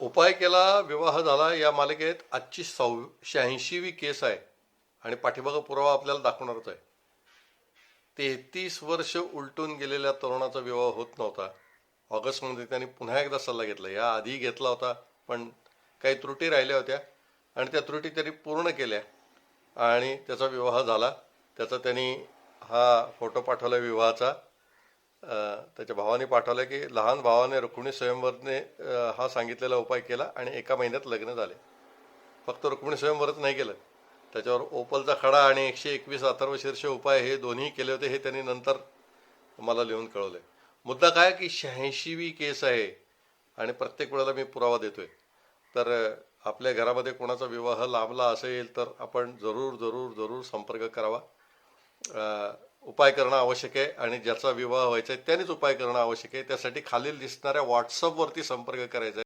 उपाय केला विवाह झाला या मालिकेत आजची सव शहाऐंशीवी केस आहे आणि पाठीमागं पुरावा आपल्याला दाखवणारच आहे. तेहतीस वर्ष उलटून गेलेल्या तरुणाचा विवाह होत नव्हता. ऑगस्टमध्ये त्यांनी पुन्हा एकदा सल्ला घेतला. या आधी घेतला होता पण काही त्रुटी राहिल्या होत्या आणि त्या त्रुटी त्यांनी पूर्ण केल्या आणि त्याचा विवाह झाला. त्याचा त्यांनी हा फोटो पाठवला विवाहाचा. त्याच्या भावाने पाठवलं की लहान भावाने रुक्मिणी स्वयंवरने हा सांगितलेला उपाय केला आणि एका महिन्यात लग्न झाले. फक्त रुक्मिणी स्वयंवरच नाही केलं. त्याच्यावर ओपलचा खडा आणि एकशे एकवीस अथर्वशीर्ष उपाय हे दोन्ही केले होते हे त्यांनी नंतर मला लिहून कळवले मुद्दा काय की शहाऐंशीवी केस आहे आणि प्रत्येक वेळेला मी पुरावा देतोय. तर आपल्या घरामध्ये कोणाचा विवाह लांबला असेल तर आपण जरूर जरूर जरूर संपर्क करावा. उपाय करणं आवश्यक आहे आणि ज्याचा विवाह व्हायचा आहे त्यानेच उपाय करणं आवश्यक आहे. त्यासाठी खालील दिसणाऱ्या व्हॉट्सअपवरती संपर्क करायचा आहे.